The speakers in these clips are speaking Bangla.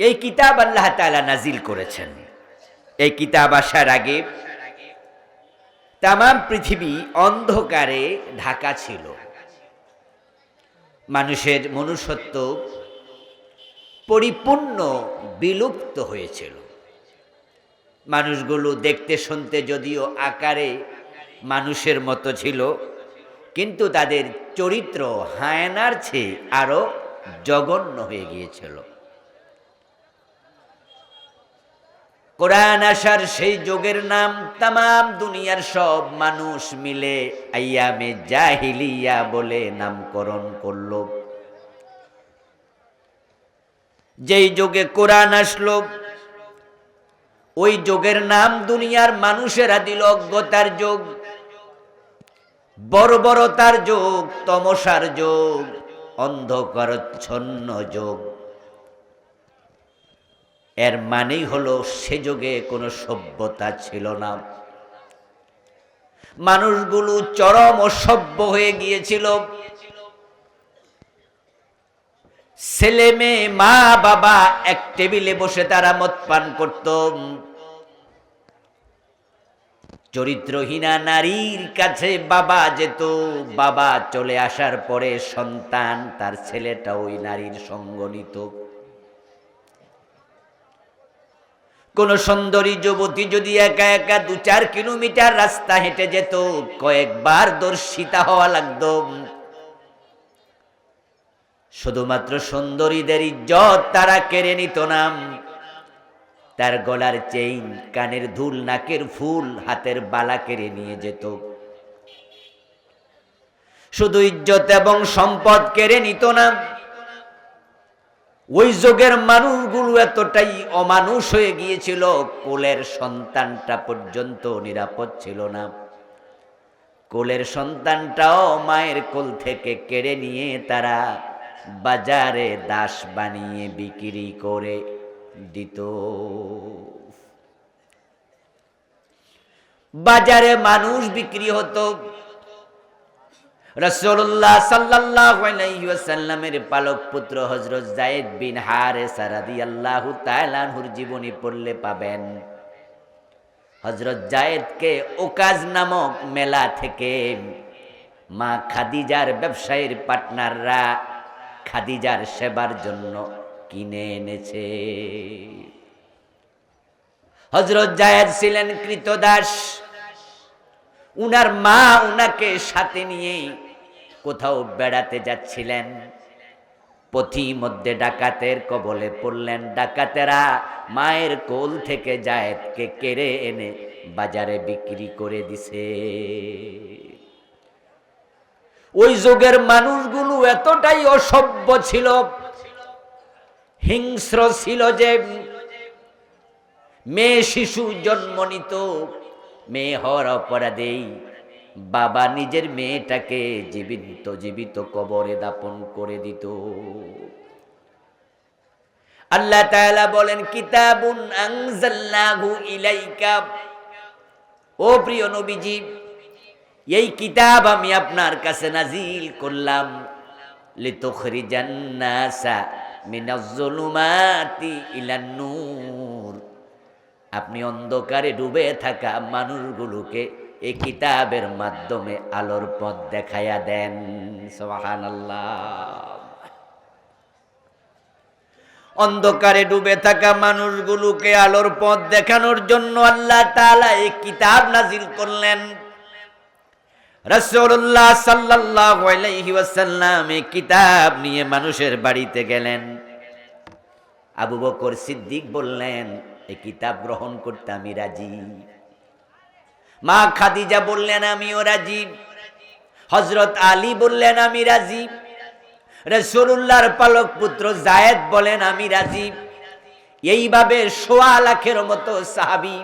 এই কিতাব আল্লাহ তালা নাজিল করেছেন। এই কিতাব আসার আগে তাম পৃথিবী অন্ধকারে ঢাকা ছিল। মানুষের মনুষ্যত্ব পরিপূর্ণ বিলুপ্ত হয়েছিল। মানুষগুলো দেখতে শুনতে যদিও আকারে মানুষের মতো ছিল, কিন্তু তাদের চরিত্র হায়নার চেয়ে আরও জঘন্য হয়ে গিয়েছিল। কোরআন আসার সেই যোগের নাম তাম দুনিয়ার সব মানুষ মিলে আইয়ামে জাহিলিয়া বলে নামকরণ করল। যেই যোগে কোরআন আসলো, ওই যোগের নাম দুনিয়ার মানুষেরা দিল অজ্ঞতার যোগ, বর্বরতার যোগ, তমসার যোগ, অন্ধকারচ্ছন্ন যোগ। এর মানেই হলো সে যুগে কোনো সভ্যতা ছিল না। মানুষগুলো চরম অসভ্য হয়ে গিয়েছিল। ছেলে মেয়ে, মা, বাবা এক টেবিলে বসে তারা মদ পান করত। চরিত্রহীনা নারীর কাছে বাবা যেত। বাবা চলে আসার পরে সন্তান, তার ছেলেটা ওই নারীর সঙ্গ নিত। কোন সুন্দরী যুবতী যদি একা একা দু চার কিলোমিটার রাস্তা হেঁটে যেত, কয়েকবার দর্শিতা হওয়া লাগতো। শুধুমাত্র সুন্দরীদের ইজ্জত তারা কেড়ে নিত না। তার গলার চেইন, কানের ধুল, নাকের ফুল, হাতের বালা কেড়ে নিয়ে যেত। শুধু ইজ্জত এবং সম্পদ কেড়ে নিত না। ওই যুগের মানুষগুলো এতটাই অমানুষ হয়ে গিয়েছিল, কোলের সন্তানটা পর্যন্ত নিরাপদ ছিল না। কোলের সন্তানটাও মায়ের কোল থেকে কেড়ে নিয়ে তারা বাজারে দাস বানিয়ে বিক্রি করে দিত। বাজারে মানুষ বিক্রি হতো রসুল্লাহ সাল্লামের পালক পুত্র হজরত জায়েদ বিন হারে সারাদি আল্লাহ তালানহুর জীবনী পড়লে পাবেন। হজরত জায়েদকে ওকাজ নামক মেলা থেকে মা খাদিজার ব্যবসায়ীর পার্টনাররা খাদিজার সেবার জন্য কিনে এনেছে। হজরত জায়েদ ছিলেন কৃতদাস। উনার মা উনাকে সাথে নিয়ে কোথাও বেড়াতে যাচ্ছিলেন। পথি মধ্যে ডাকাতের কবলে পড়লেন ডাকাতেরা। মায়ের কোল থেকে জায়েদকে কেড়ে এনে বাজারে বিক্রি করে দিছে। ওই যুগের মানুষগুলো এতটাই অসভ্য ছিল, হিংস্র ছিল যে মেয়ে শিশু জন্ম নিত, মেয়ে হওয়ার অপরাধেই বাবা নিজের মেয়েটাকে জীবিত জীবিত কবরে দাপন করে দিত। আল্লাহ তাআলা বলেন, কিতাবুন আনজালনাহু ইলাইকা। ও প্রিয় নবীজি, এই কিতাব আমি আপনার কাছে নাজিল করলাম। লিতুখরিজান নাসা মিনাজ-জুলুমাতি ইলান নূর। আপনি অন্ধকারে ডুবে থাকা মানুষগুলোকে এই কিতাবের মাধ্যমে আলোর পথ দেখাইয়া দেন। সুবহানাল্লাহ। অন্ধকারে ডুবে থাকা মানুষগুলোকে আলোর পথ দেখানোর জন্য আল্লাহ তাআলা এই কিতাব নাজিল করলেন। রাসূলুল্লাহ সাল্লাল্লাহু আলাইহি এই কিতাব নিয়ে মানুষের বাড়িতে গেলেন। আবু বকর সিদ্দিক বললেন, এই কিতাব গ্রহণ করতে আমি রাজি। মা খাদিজা বললেন, আমিও রাজি। হজরত আলী বললেন, আমি রাজি। রসুল্লাহর পালক পুত্র জায়েদ বলেন, আমি রাজি। এইভাবে সোয়া লাখের মতো সাহাবি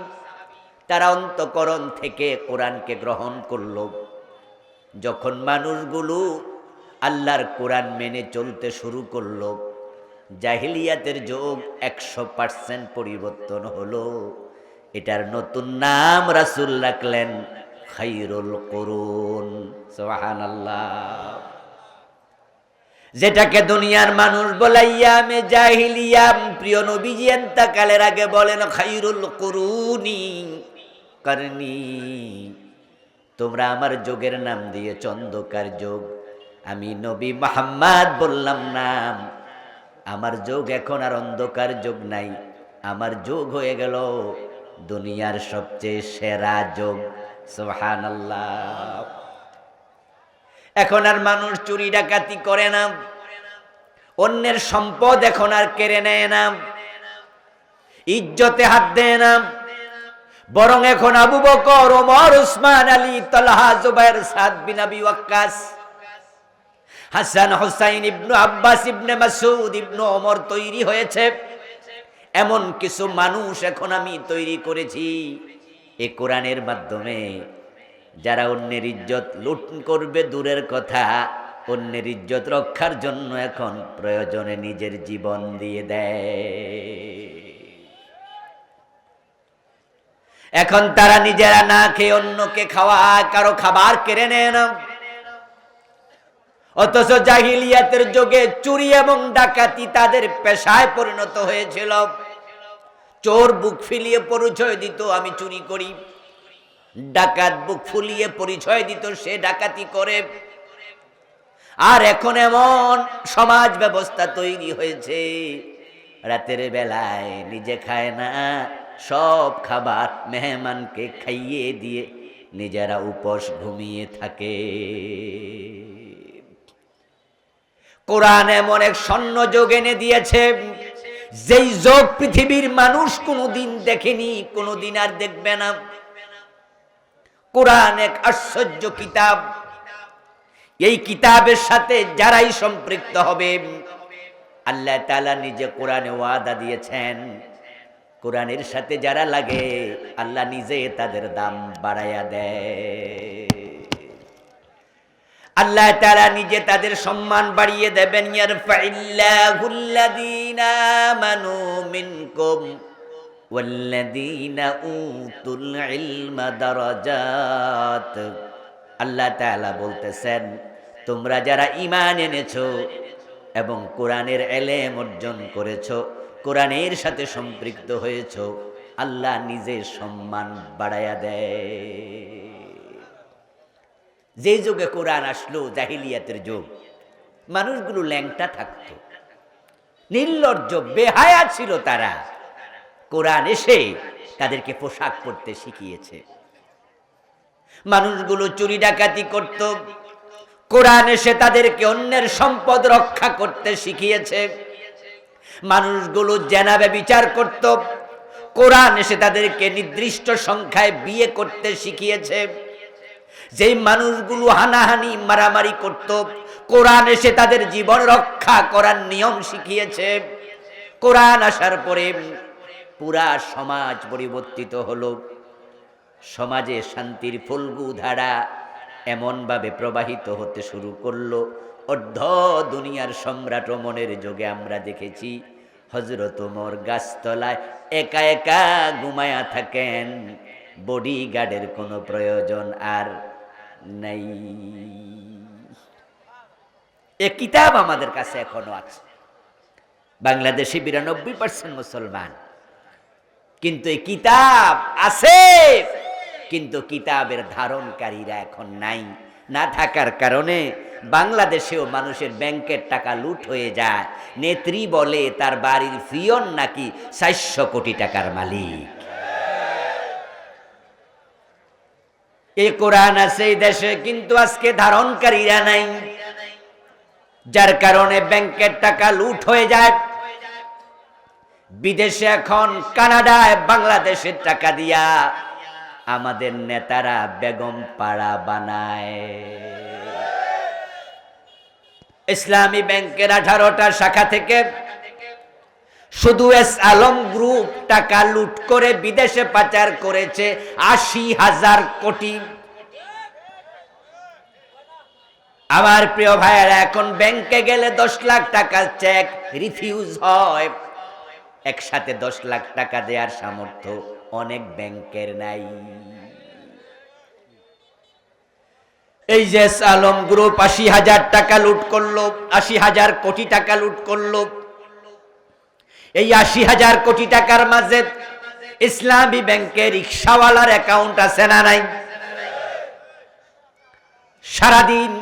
তারা অন্তকরণ থেকে কোরআনকে গ্রহণ করল। যখন মানুষগুলো আল্লাহর কোরআন মেনে চলতে শুরু করল, জাহিলিয়াতের যোগ একশো পার্সেন্ট পরিবর্তন হলো। এটার নতুন নাম রাসুল রাখলেন খাইরুল করুন। সোহান যেটাকে দুনিয়ার মানুষ বলাইয়া মে জাহিলিয়াম প্রিয় নবীজি কালের আগে বলেন খাইরুল কুরুনি করনি। তোমরা আমার যোগের নাম দিয়ে চন্দকার যোগ। আমি নবী মোহাম্মদ বললাম, নাম, আমার যোগ এখন আর অন্ধকার যোগ নাই। আমার যোগ হয়ে গেল। দুনিয়ার সবচেয়ে সেরা যোগ। সোহান এখন আর মানুষ চুরি ডাকাতি করে না। অন্যের সম্পদ এখন আর কেড়ে নেয় না। ইজ্জতে হাত দেয় না। বরং এখন আবু বকর, ওমর, উসমান, আলী, তলহা, জুবাইর, সাদ বিন আবি ওয়াক্কাস, হাসান, হুসাইন, ইবনু আব্বাস, ইবনে মাসুদ ইবনু ওমর তৈরি হয়েছে। এমন কিছু মানুষ এখন আমি তৈরি করেছি। এ কোরআনের মাধ্যমে যারা অন্যের ইজ্জত লুট করবে দূরের কথা, অন্যের ইজ্জত রক্ষার জন্য এখন প্রয়োজনে নিজের জীবন দিয়ে দেয়। এখন তারা নিজেরা না খেয়ে অন্যকে খাওয়ায়, কারও খাবার কেড়ে নেয় না। অথচ জাহিলিয়াতের যোগে চুরি এবং ডাকাতি তাদের পেশায় পরিণত হয়েছিল। চোর বুক ফিলিয়ে পরিচয় দিত, আমি চুরি করি। ডাকাত বুক ফুলিয়ে পরিচয় দিত, সে ডাকাতি করে। আর এখন এমন সমাজ ব্যবস্থা তৈরি হয়েছে, রাতের বেলায় নিজে খায় না, সব খাবার মেহমানকে খাইয়ে দিয়ে নিজেরা উপোস ঘুমিয়ে থাকে। কোরআন এমন এক স্বর্ণ যোগ এনে দিয়েছে, যেই যোগ পৃথিবীর মানুষ কোনোদিন দেখেনি, কোনোদিন আর দেখবে না। কোরআন এক আশ্চর্য কিতাব। এই কিতাবের সাথে যারাই সম্পৃক্ত হবে, আল্লাহ তালা নিজে কোরআনে ওয়াদা দিয়েছেন। কোরআনের সাথে যারা লাগে, আল্লাহ নিজে তাদের দাম বাড়াইয়া দেয়। আল্লাহ তারা নিজে তাদের সম্মান বাড়িয়ে দেবেন মিনকুম উতুল ইলমা দারাজাত। আল্লাহ তাআলা বলতেছেন, তোমরা যারা ঈমান এনেছো এবং কোরআনের এলেম অর্জন করেছ, কোরআনের সাথে সম্পৃক্ত হয়েছো, আল্লাহ নিজের সম্মান বাড়াইয়া দেয়। যে যুগে কোরআন আসলো, জাহিলিয়াতের যুগ, মানুষগুলো ল্যাংটা থাকতো। নির্লজ্জ, বেহায়া ছিল তারা। কোরআন এসে তাদেরকে পোশাক পরতে শিখিয়েছে। মানুষগুলো চুরি ডাকাতি করত। কোরআন এসে তাদেরকে অন্যের সম্পদ রক্ষা করতে শিখিয়েছে। মানুষগুলো জেনাবে বিচার করত। কোরআন এসে তাদেরকে নির্দিষ্ট সংখ্যায় বিয়ে করতে শিখিয়েছে। যেই মানুষগুলো হানাহানি, মারামারি করত, কোরআন এসে তাদের জীবন রক্ষা করার নিয়ম শিখিয়েছে। কোরআন আসার পরে পুরা সমাজ পরিবর্তিত হলো। সমাজে শান্তির ফুলগু ধারা এমনভাবে প্রবাহিত হতে শুরু করল। অর্ধ দুনিয়ার সম্রাট মনের যোগে আমরা দেখেছি হজরত মোর গাছতলায় একা একা ঘুমায়া থাকেন। বডি গার্ডের কোনো প্রয়োজন আর নাই। এ কিতাব আমাদের কাছে এখনও আছে। বাংলাদেশে বিরানব্বই পার্সেন্ট মুসলমান। কিন্তু এই কিতাব আছে, কিন্তু কিতাবের ধারণকারীরা এখন নাই। না থাকার কারণে বাংলাদেশেও মানুষের ব্যাংকের টাকা লুট হয়ে যায়। নেত্রী বলে তার বাড়ির ফিয়ন নাকি চারশো কোটি টাকার মালিক। এ কোরআন আছে এই দেশে, কিন্তু আজকে ধারণকারীরা নাই। যার কারণে ব্যাংকের টাকা লুট হয়ে যায়। বিদেশে এখন, কানাডায়, বাংলাদেশের টাকা দিয়া আমাদের নেতারা বেগম পাড়া বানায়। ইসলামী ব্যাংকের আঠারোটা শাখা থেকে শুধু এস আলম গ্রুপ টাকা লুট করে বিদেশে পাচার করেছে আশি হাজার কোটি। আমার প্রিয় ভাইয়েরা, এখন ব্যাংকে গেলে দশ লাখ টাকার চেক রিফিউজ হয়। একসাথে দশ লাখ টাকা দেওয়ার সামর্থ্য অনেক ব্যাংকের নাই। এই যে আলম গ্রুপ আশি হাজার টাকা লুট করল, আশি হাজার কোটি টাকা লুট করল এই আশি হাজার কোটি টাকার মাঝে ইসলামী ব্যাংকে রিক্সাওয়ালার অ্যাকাউন্ট আছে না নাই? সারাদিন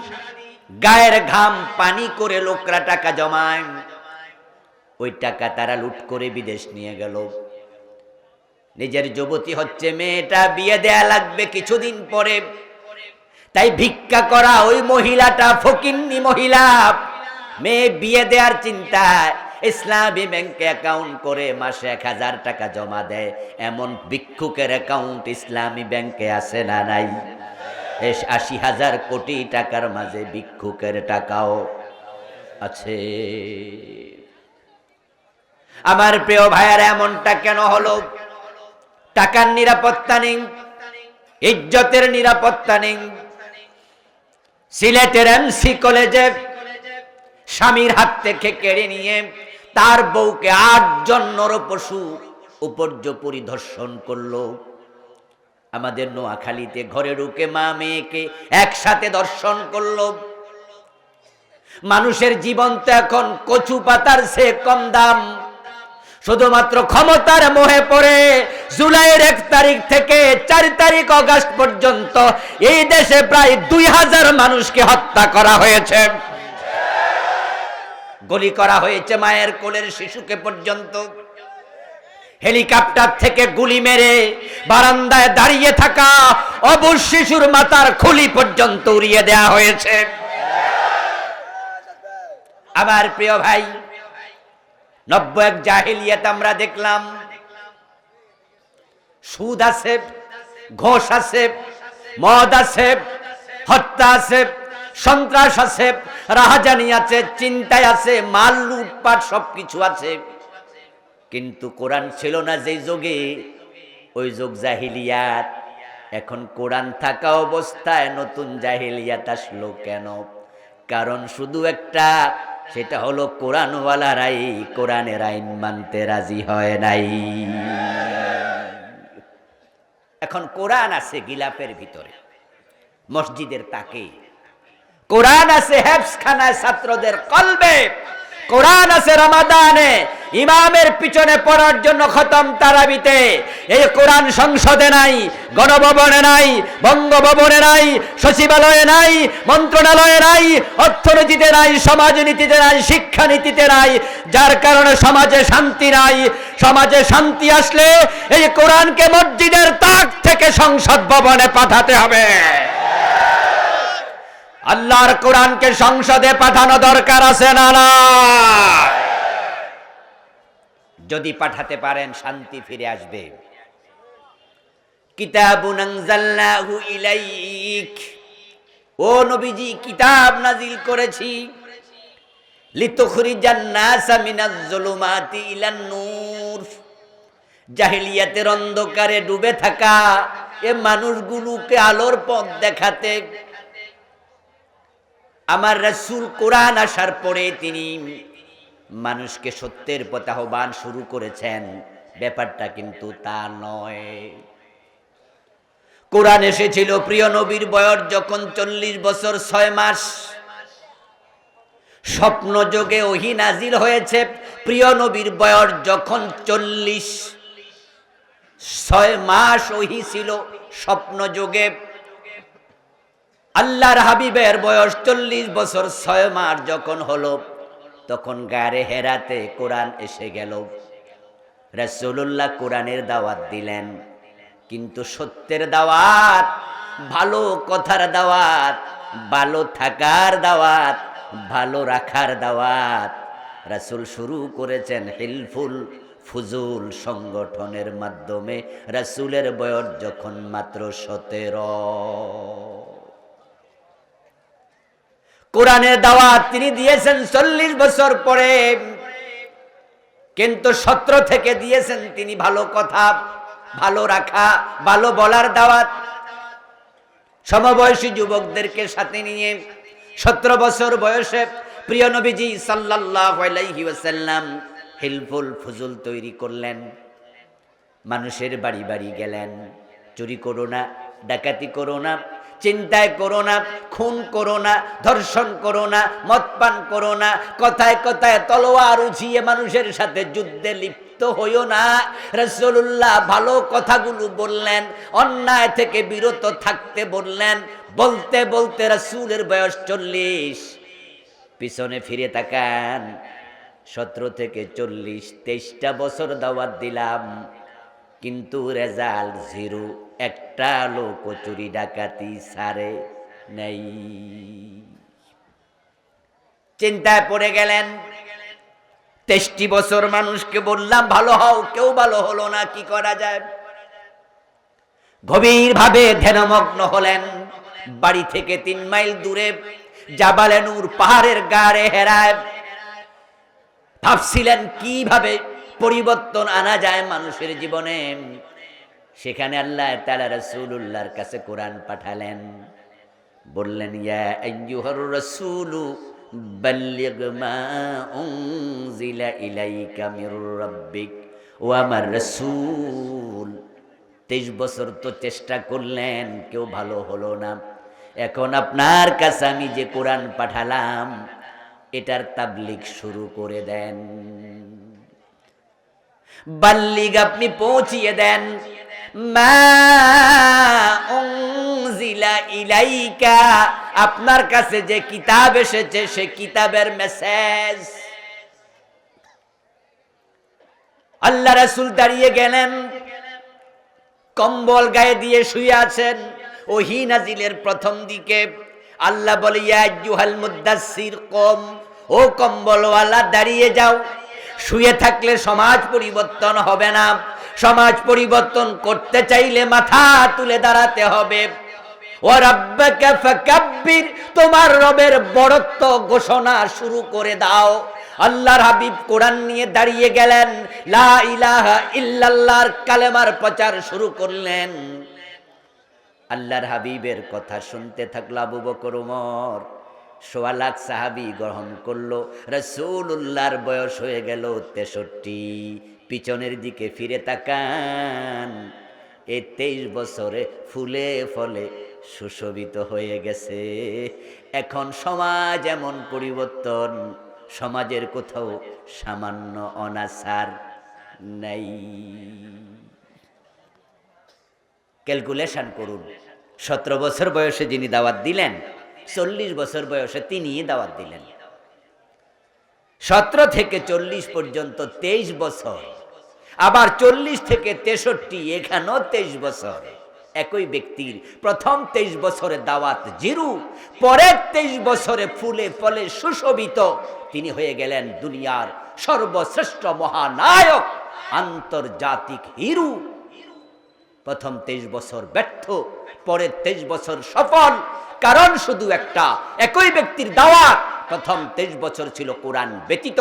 গায়ের ঘাম, পানি করে লোকরা টাকা জমায়। ওই টাকা তারা লুট করে বিদেশ নিয়ে গেল। নিজের যুবতী হচ্ছে মেয়েটা, বিয়ে দেয়া লাগবে কিছুদিন পরে। তাই ভিক্ষা করা ওই মহিলাটা, ফকিন্নি মহিলা। মেয়ে বিয়ে দেওয়ার চিন্তায় ইসলামী ব্যাংকে অ্যাকাউন্ট করে মাসে এক হাজার টাকা জমা দেয়। এমন ভিক্ষুকের অ্যাকাউন্ট ইসলামী ব্যাংকে আছে না নাই? আশি হাজার কোটি টাকার মাঝে ভিক্ষুকের টাকাও আছে। আমার প্রিয় ভাইয়ার, এমনটা কেন হলো? টাকার নিরাপত্তা নেই, ইজ্জতের নিরাপত্তা নেই। সিলেটের এমসি কলেজে স্বামীর হাত থেকে কেড়ে নিয়ে তার বউকে আটজন নরপশু উপর্য পরিদর্শন করল। আমাদের নোয়াখালীতে ঘরে ঢুকে মা মেয়েকে একসাথে দর্শন করল। মানুষের জীবন তো এখন কচু পাতার সে কম দাম। শুধুমাত্র ক্ষমতার মোহে পড়ে জুলাইয়ের এক তারিখ থেকে চার তারিখ অগাস্ট পর্যন্ত এই দেশে প্রায় দুই হাজার মানুষকে হত্যা করা হয়েছে। গুলি করা হয়েছে মায়ের কোলের শিশুকে পর্যন্ত। হেলিকপ্টার থেকে গুলি মেরে বারান্দায় দাঁড়িয়ে থাকা অবুজ শিশুর মাতার খুলি পর্যন্ত উড়িয়ে দেয়া হয়েছে। আমার প্রিয় ভাই নব্য এক জাহিলিয়াত আমরা দেখলাম। সুদ আছে, ঘোষ আছে, মদ আছে, হত্যা আছে সন্ত্রাস আছে, রাহাজানি আছে, চিন্তায় আছে, মাল লুটপাট সবকিছু আছে। কিন্তু কোরআন ছিল না যে যুগে, ওই যুগ জাহিলিয়াত। এখন কোরআন থাকা অবস্থায় নতুন জাহিলিয়াত আসলো কেন? কারণ শুধু একটা, সেটা হলো কোরআনওয়ালারাই কোরআনের আইন মানতে রাজি হয় নাই। এখন কোরআন আছে গিলাপের ভিতরে, মসজিদের তাকে। কোরআন আছে হেফসখানায় ছাত্রদের কলবে। কোরআন আছে রমাদানে, ইমামের পিছনে পড়ার জন্য খতম তারাবিতে। এই কোরআন সংসদে নাই, গণভবনে নাই, বঙ্গভবনে নাই, সচিবালয়ে নাই, মন্ত্রণালয়ে নাই, অর্থনীতিতে নাই, সমাজনীতিতে নাই, শিক্ষানীতিতে নাই। যার কারণে সমাজে শান্তি নাই। সমাজে শান্তি আসলে এই কোরআনকে মসজিদের তাক থেকে সংসদ ভবনে পাঠাতে হবে। আল্লাহর কোরআনকে সংসদে পাঠানো দরকার আছে না যদি পাঠাতে পারেন, শান্তি ফিরে আসবে। ও নবীজি, কিতাব নাজিল করেছি। জাহিলিয়াতের অন্ধকারে ডুবে থাকা এ মানুষগুলোকে আলোর পথ দেখাতে আমার রাসূল কোরআন আসার পরে তিনি মানুষকে সত্যের পথে আহ্বান শুরু করেছেন। ব্যাপারটা কিন্তু তা নয়। কোরআন এসেছিল প্রিয় নবীর বয়স যখন চল্লিশ বছর ছয় মাস। স্বপ্ন যোগে ওহি নাজিল হয়েছে প্রিয় নবীর বয়স যখন চল্লিশ। ছয় মাস ওহি ছিল স্বপ্ন যোগে। আল্লাহর হাবিবের বয়স চল্লিশ বছর ছয় মাস যখন হলো, তখন গারে হেরাতে কোরআন এসে গেল। রাসূলুল্লাহ কোরআনের দাওয়াত দিলেন। কিন্তু সত্যের দাওয়াত, ভালো কথার দাওয়াত, ভালো থাকার দাওয়াত, ভালো রাখার দাওয়াত। রাসূল শুরু করেছেন হিলফুল ফুজুল সংগঠনের মাধ্যমে। রাসূলের বয়স যখন মাত্র সতেরো। কোরআনের দাওয়াত তিনি দিয়েছেন চল্লিশ বছর পরে। কিন্তু সতেরো থেকে দিয়েছেন তিনি ভালো কথা, ভালো রাখা, ভালো বলার দাওয়াত। সমবয়সী যুবকদেরকে সাথে নিয়ে সতেরো বছর বয়সে প্রিয় নবীজি ওয়াসাল্লাম হিলফুল ফুজুল তৈরি করলেন। মানুষের বাড়ি বাড়ি গেলেন। চুরি করো না, ডাকাতি করো না চিন্তায় করো না, খুন করো না, ধর্ষণ করো না মদ পান করো না, কথায় কথায় তলোয়ার উঠিয়ে মানুষের সাথে যুদ্ধে লিপ্ত হইও না। রসুল্লাহ ভালো কথাগুলো বললেন, অন্যায় থেকে বিরত থাকতে বললেন, বলতে বলতে রসুলের বয়স চল্লিশ। পিছনে ফিরে তাকান, সতেরো থেকে চল্লিশ, তেইশটা বছর দাওয়াত দিলাম, কিন্তু রেজাল্ট জিরো। একটা লোক চুরি ডাকাতি সারে নেই। চিন্তায় পড়ে গেলেন, তেষ্টি বছর মানুষকে বললাম, ভালো হও, কেউ ভালো হলো না, কি করা যায়? গভীর ভাবে ধ্যানমগ্ন হলেন, বাড়ি থেকে তিন মাইল দূরে জাবালে নূর পাহাড়ের গাড়ে হেরায়। ভাবছিলেন, কীভাবে পরিবর্তন আনা যায় মানুষের জীবনে? সেখানে আল্লাহ তালা রসুল্লাহর কাছে কোরআন পাঠালেন। বললেন ও আমার রাসূল, তেইশ বছর তো চেষ্টা করলেন, কেউ ভালো হলো না। এখন আপনার কাছে আমি যে কোরআন পাঠালাম, এটার তাবলিগ শুরু করে দেন। বাল্লিগ আপনি পৌঁছিয়ে দেন। আপনার কাছে যে কিতাব এসেছে, সে কিতাবের মেসেজ আল্লাহ রাসূল দাঁড়িয়ে গেলেন। কম্বল গায়ে দিয়ে শুয়ে আছেন। ওহি নাজিলের প্রথম দিকে আল্লাহ বলে, ইয়া আইয়ুহাল মুদ্দাসসির কম। ও কম্বলওয়ালা, দাঁড়িয়ে যাও। শুয়ে থাকলে সমাজ পরিবর্তন হবে না। সমাজ পরিবর্তন করতে চাইলে মাথা তুলে দাঁড়াতে হবে। তোমার রবের বড়ত্ব ঘোষণা শুরু করে দাও। আল্লাহর হাবিব কোরআন নিয়ে দাঁড়িয়ে গেলেন। লা ইল্লাল্লাহর কালেমার প্রচার শুরু করলেন। আল্লাহর হাবিবের কথা শুনতে থাকল আবু বকর উমর। সাহাবি গ্রহণ করল। রসুল্লাহর বয়স হয়ে গেল তেষট্টি। পিছনের দিকে ফিরে তাকান। এই তেইশ বছরে ফুলে ফলে সুশোভিত হয়ে গেছে। এখন সমাজ এমন পরিবর্তন, সমাজের কোথাও সামান্য অনাচার নাই। ক্যালকুলেশন করুন, সতেরো বছর বয়সে যিনি দাওয়াত দিলেন, চল্লিশ বছর বয়সে তিনি দাওয়াত দিলেন। সতেরো থেকে চল্লিশ পর্যন্ত তেইশ বছর। আবার চল্লিশ থেকে তেষট্টি, এখানেও তেইশ বছর। একই ব্যক্তির প্রথম তেইশ বছরে দাওয়াত জিরু, পরের তেইশ বছরে ফুলে ফলে সুশোভিত। তিনি হয়ে গেলেন দুনিয়ার সর্বশ্রেষ্ঠ মহানায়ক, আন্তর্জাতিক হিরু। প্রথম তেইশ বছর ব্যর্থ, পরের তেইশ বছর সফল। কারণ শুধু একটা, একই ব্যক্তির দাওয়াত। প্রথম তেইশ বছর ছিল কোরআন ব্যতীত,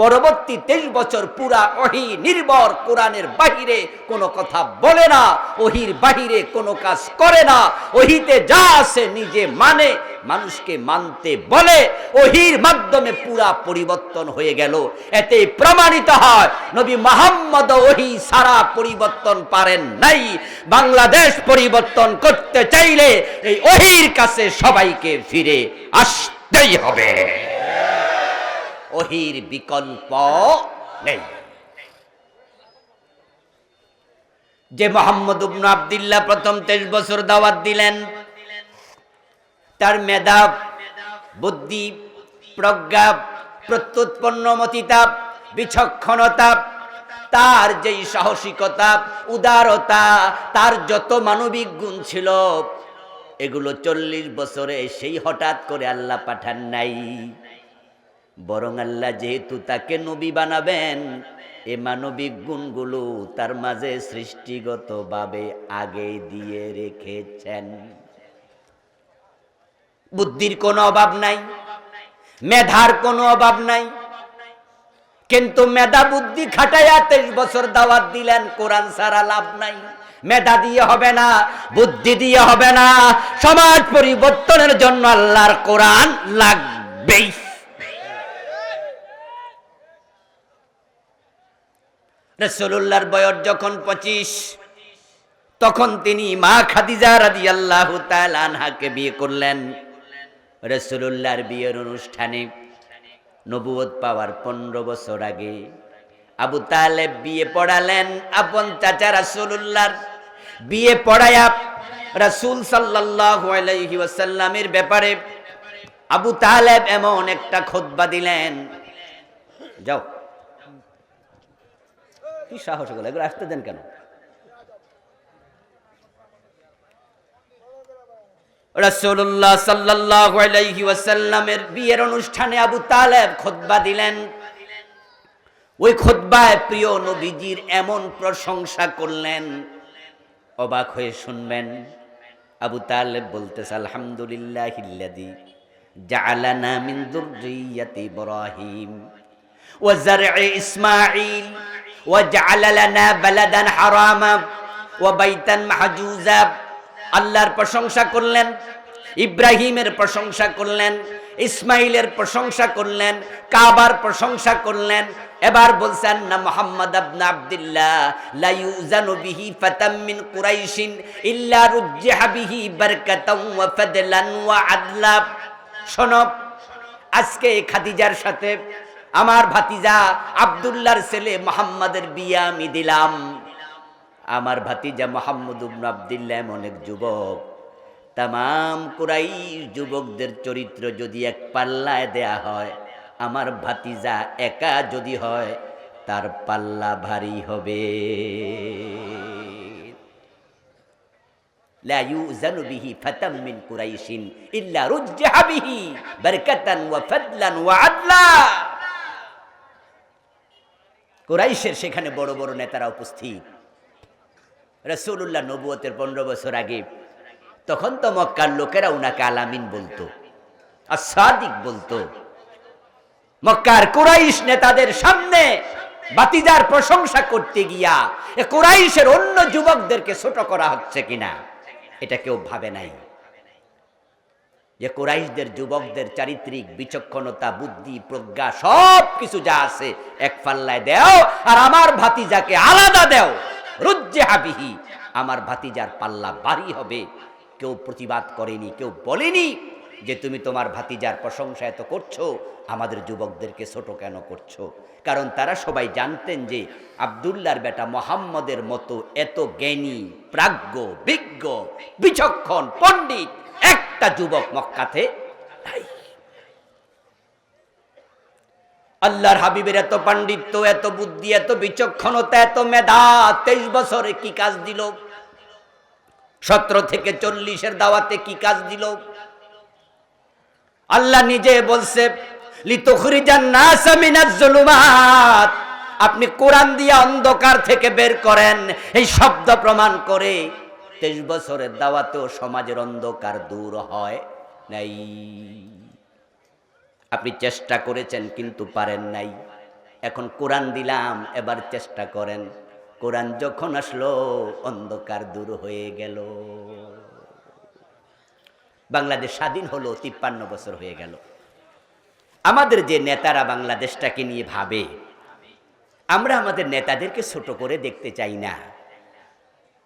পরবর্তী তেইশ বছর পুরা ওহি নির্ভর কোরআনের বাহিরে কোনো কথা বলে না, ওহির বাহিরে কোনো কাজ করে না, ওহিতে যা আছে নিজে মানে মানুষকে মানতে বলে, ওহির মাধ্যমে পুরা পরিবর্তন হয়ে গেল। এতে প্রমাণিত হয়, নবী মোহাম্মদ ওহি সারা পরিবর্তন পারেন নাই। বাংলাদেশ পরিবর্তন করতে চাইলে এই ওহির কাছে সবাইকে ফিরে আসতেই হবে। ওহির বিকল্প নেই। যে মোহাম্মদ উবনু আবদুল্লাহ প্রথম তেইশ বছর দাওয়াত দিলেন, তার মেধা বুদ্ধি, প্রজ্ঞা প্রত্যুৎপন্নমতিতা বিচক্ষণতা, তার যেই সাহসিকতা, উদারতা, তার যত মানবিক গুণ ছিল এগুলো চল্লিশ বছরে সেই হঠাৎ করে আল্লাহ পাঠান নাই। বরং আল্লাহ যেহেতু তাকে নবী বানাবেন, এ মানবিক গুণগুলো তার মাঝে সৃষ্টিগতভাবে আগে দিয়ে রেখেছেন। বুদ্ধির কোনো অভাব নাই, মেধার কোনো অভাব নাই। কিন্তু মেধা বুদ্ধি খাটাইয়া তেইশ বছর দাওয়াত দিলেন, কোরআন সারা লাভ নাই। মেধা দিয়ে হবে না, বুদ্ধি দিয়ে হবে না, সমাজ পরিবর্তনের জন্য আল্লাহর কোরআন লাগবেই। রসুল্লাহর বয়স যখন পঁচিশ, তখন তিনি মা খাদিজা রাদি আল্লাহ আনহাকে বিয়ে করলেন। রসুল্লাহর বিয়ের অনুষ্ঠানে নবুয়ত পাওয়ার পনেরো বছর আগে আবু তালেব বিয়ে পড়ালেন, আপন চাচা রাসুল্লাহর বিয়ে পড়ায়া রাসুল সাল্লাহ ওয়াসাল্লামের ব্যাপারে আবু তালেব এমন একটা খোদবা দিলেন। যাও। কি সাহস হলো? এগুলো আসতে দেন কেন? আলাইহি ওয়াসাল্লামের বিয়ের অনুষ্ঠানে আবু তালেব খুতবা দিলেন। ওই খুতবায় প্রিয় নবীজির এমন প্রশংসা করলেন। অবাক হয়ে শুনবেন, আবু তালেব বলতেছে আলহামদুলিল্লাহিল্লাযী জাআলানা মিন যুররিয়াতি ইব্রাহিম ওয়া জার'i ইসমাঈল ওয়া জাআলা লানা বালাদান হারামা ওয়া বাইতান মাহজুজা। আল্লাহর প্রশংসা করলেন, ইব্রাহিমের প্রশংসা করলেন ইসমাইলের প্রশংসা করলেন, কাবার প্রশংসা করলেন এবার বলছেন, না মোহাম্মদ আবনা আব্দুল্লাহ, লা ইউজানু বিহি ফাতাম মিন কুরাইশিন ইল্লা রুজ্জিহা বিহি বারকাতাও ওয়া ফাদলান ওয়া আদলা। শোনো, আজকে খাদিজার সাথে আমার ভাতিজা আব্দুল্লাহর ছেলে মোহাম্মদের বিয়ে আমি দিলাম। আমার ভাতিজা মোহাম্মদ উবন আবদুল্লাহ এমন এক যুবক। তাম কুরাইশ যুবকদের চরিত্র যদি এক পাল্লায় দেয়া হয় আমার ভাতিজা একা যদি হয় তার পাল্লা ভারী হবে لا يؤذن به فتى من قريش إلا رجح به بركة وفضلا وعدلا কুরাইশের সেখানে বড় বড় নেতারা উপস্থিত রসুল্লাহ নবুয়তের পনেরো বছর আগে তখন তো মক্কার লোকেরা উনাকে আলামিন বলতো আর সাদিক বলতো মক্কার কুরাইশ নেতাদের সামনে বাতিজার প্রশংসা করতে গিয়া কুরাইশের অন্য যুবকদেরকে ছোট করা হচ্ছে কিনা, এটা কেউ ভাবে নাই। যে কুরাইশদের যুবকদের চারিত্রিক বিচক্ষণতা, বুদ্ধি, প্রজ্ঞা, সব কিছু যা আছে এক পাল্লায় দেও আর আমার ভাতিজাকে আলাদা দেও। রুজ্জে হাবিহি আমার ভাতিজার পাল্লা বাড়ি হবে। কেউ প্রতিবাদ করেনি, কেউ বলেনি। যে তুমি তোমার ভাতিজার প্রশংসা এত করছ, আমাদের যুবকদেরকে ছোট কেন করছ? কারণ তারা সবাই জানতেন যে আবদুল্লার বেটা মোহাম্মদের মতো এত জ্ঞানী, প্রাজ্ঞ, বিজ্ঞ, বিচক্ষণ পণ্ডিত একটা যুবক মক্কাতে আল্লাহর হাবিবের এত পাণ্ডিত্য, এত বুদ্ধি, এত বিচক্ষণতা, এত মেধা, তেইশ বছরে কি কাজ দিল? সতেরো থেকে চল্লিশের দাওয়াতে কি কাজ দিল? আল্লাহ নিজে বলছে আপনি কোরআন দিয়ে অন্ধকার থেকে বের করেন, এই শব্দ প্রমাণ করে তেইশ বছরের দাওয়াতেও সমাজের অন্ধকার দূর হয় নাই। আপনি চেষ্টা করেছেন কিন্তু পারেন নাই। এখন কোরআন দিলাম, এবার চেষ্টা করেন। কোরআন যখন আসলো, অন্ধকার দূর হয়ে গেল। বাংলাদেশ স্বাধীন হলো, তিপ্পান্ন বছর হয়ে গেল। আমাদের যে নেতারা বাংলাদেশটাকে নিয়ে ভাবে, আমরা আমাদের নেতাদেরকে ছোট করে দেখতে চাই না।